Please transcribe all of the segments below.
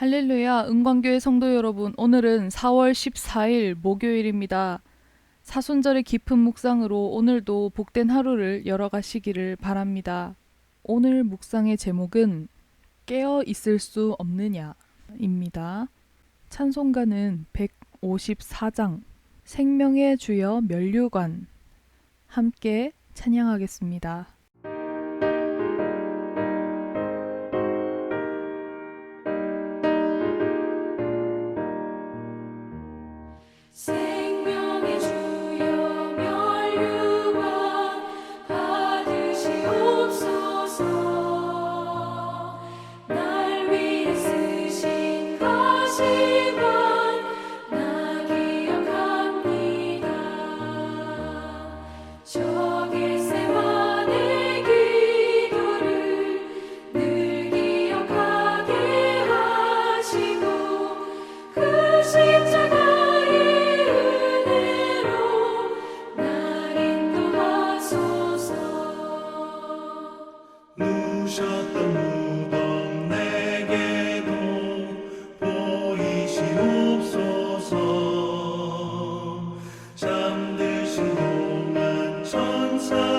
할렐루야, 은광교회 성도 여러분. 오늘은 4월 14일 목요일입니다. 사순절의 깊은 묵상으로 오늘도 복된 하루를 열어가시기를 바랍니다. 오늘 묵상의 제목은 깨어 있을 수 없느냐입니다. 찬송가는 154장 생명의 주여 면류관 함께 찬양하겠습니다. 천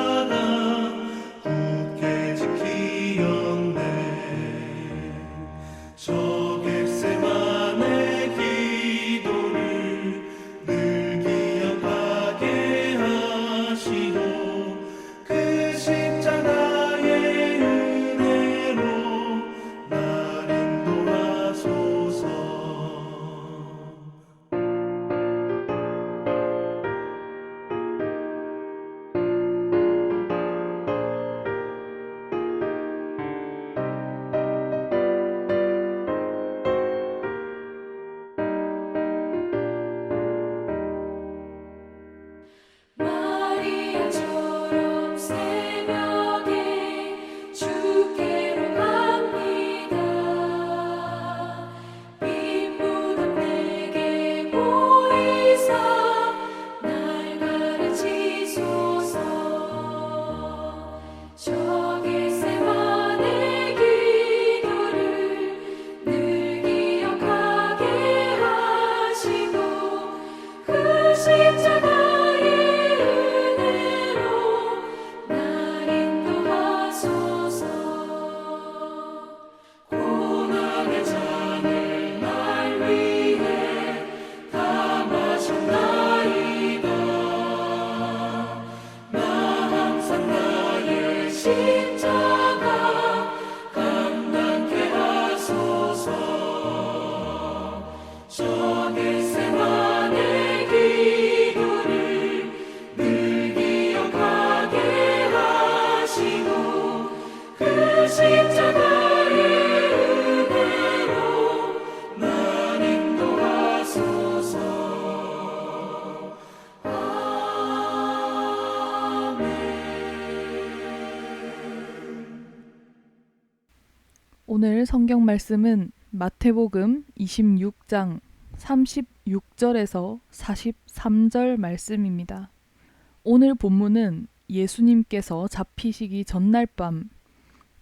오늘 성경 말씀은 마태복음 26장 36절에서 43절 말씀입니다. 오늘 본문은 예수님께서 잡히시기 전날 밤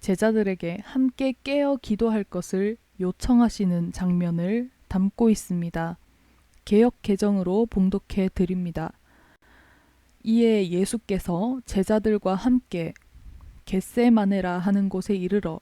제자들에게 함께 깨어 기도할 것을 요청하시는 장면을 담고 있습니다. 개역 개정으로 봉독해 드립니다. 이에 예수께서 제자들과 함께 겟세마네라 하는 곳에 이르러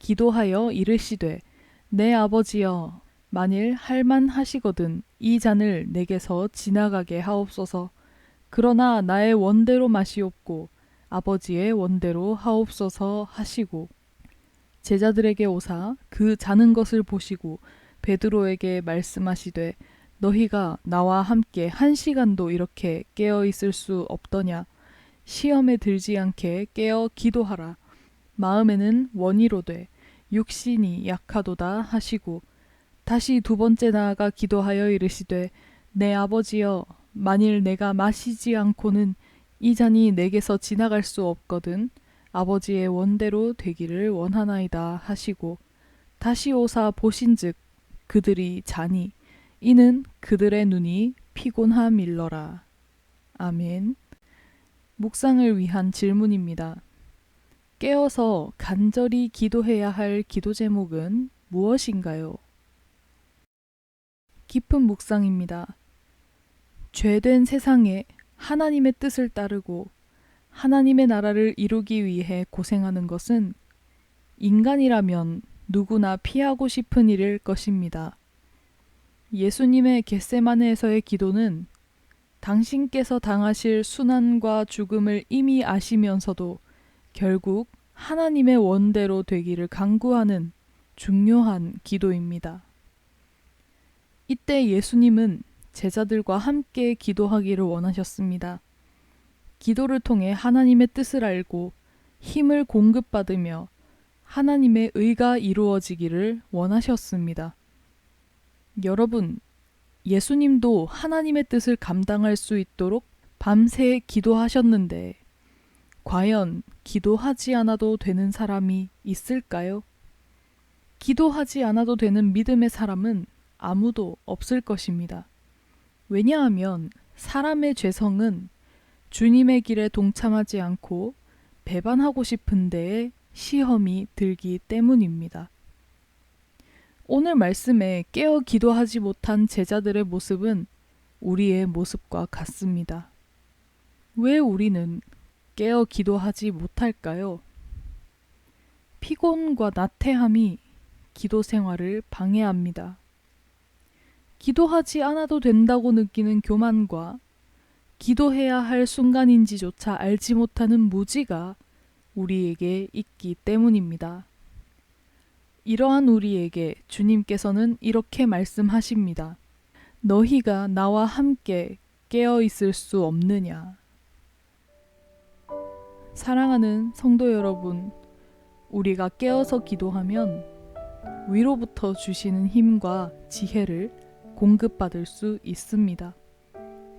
기도하여 이르시되 내 아버지여 만일 할만 하시거든 이 잔을 내게서 지나가게 하옵소서. 그러나 나의 원대로 마시옵고 아버지의 원대로 하옵소서 하시고. 제자들에게 오사 그 자는 것을 보시고 베드로에게 말씀하시되 너희가 나와 함께 한 시간도 이렇게 깨어 있을 수 없더냐? 시험에 들지 않게 깨어 기도하라. 마음에는 원이로되 육신이 약하도다 하시고 다시 두 번째 나아가 기도하여 이르시되 내 아버지여 만일 내가 마시지 않고는 이 잔이 내게서 지나갈 수 없거든 아버지의 원대로 되기를 원하나이다 하시고 다시 오사 보신즉 그들이 자니 이는 그들의 눈이 피곤함일러라. 아멘. 묵상을 위한 질문입니다. 깨어서 간절히 기도해야 할 기도 제목은 무엇인가요? 깊은 묵상입니다. 죄된 세상에 하나님의 뜻을 따르고 하나님의 나라를 이루기 위해 고생하는 것은 인간이라면 누구나 피하고 싶은 일일 것입니다. 예수님의 겟세마네에서의 기도는 당신께서 당하실 순환과 죽음을 이미 아시면서도 결국 하나님의 원대로 되기를 강구하는 중요한 기도입니다. 이때 예수님은 제자들과 함께 기도하기를 원하셨습니다. 기도를 통해 하나님의 뜻을 알고 힘을 공급받으며 하나님의 의가 이루어지기를 원하셨습니다. 여러분, 예수님도 하나님의 뜻을 감당할 수 있도록 밤새 기도하셨는데, 과연 기도하지 않아도 되는 사람이 있을까요? 기도하지 않아도 되는 믿음의 사람은 아무도 없을 것입니다. 왜냐하면 사람의 죄성은 주님의 길에 동참하지 않고 배반하고 싶은 데에 시험이 들기 때문입니다. 오늘 말씀에 깨어 기도하지 못한 제자들의 모습은 우리의 모습과 같습니다. 왜 우리는 깨어 기도하지 못할까요? 피곤과 나태함이 기도 생활을 방해합니다. 기도하지 않아도 된다고 느끼는 교만과 기도해야 할 순간인지조차 알지 못하는 무지가 우리에게 있기 때문입니다. 이러한 우리에게 주님께서는 이렇게 말씀하십니다. 너희가 나와 함께 깨어 있을 수 없느냐? 사랑하는 성도 여러분, 우리가 깨어서 기도하면 위로부터 주시는 힘과 지혜를 공급받을 수 있습니다.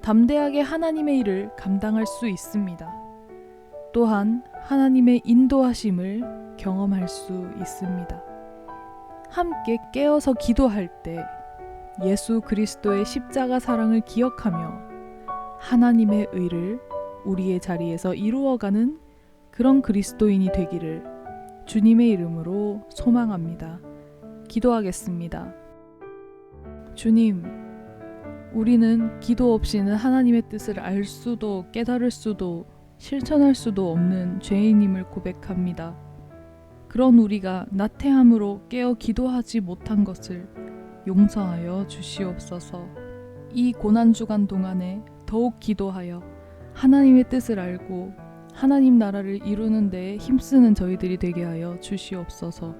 담대하게 하나님의 일을 감당할 수 있습니다. 또한 하나님의 인도하심을 경험할 수 있습니다. 함께 깨어서 기도할 때 예수 그리스도의 십자가 사랑을 기억하며 하나님의 의를 우리의 자리에서 이루어가는 그런 그리스도인이 되기를 주님의 이름으로 소망합니다. 기도하겠습니다. 주님, 우리는 기도 없이는 하나님의 뜻을 알 수도 깨달을 수도 실천할 수도 없는 죄인임을 고백합니다. 그런 우리가 나태함으로 깨어 기도하지 못한 것을 용서하여 주시옵소서. 이 고난 주간 동안에 더욱 기도하여 하나님의 뜻을 알고 하나님 나라를 이루는 데에 힘쓰는 저희들이 되게 하여 주시옵소서.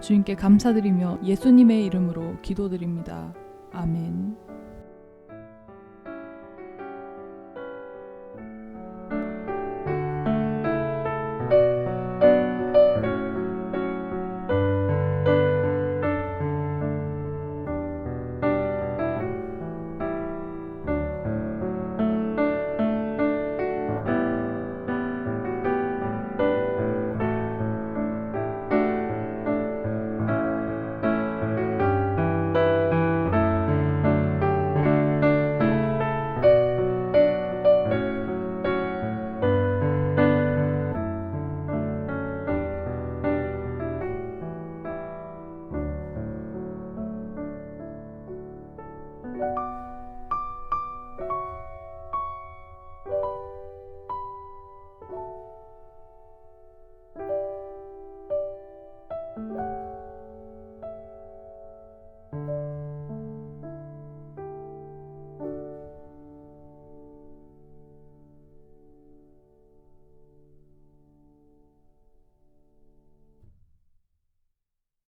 주님께 감사드리며 예수님의 이름으로 기도드립니다. 아멘.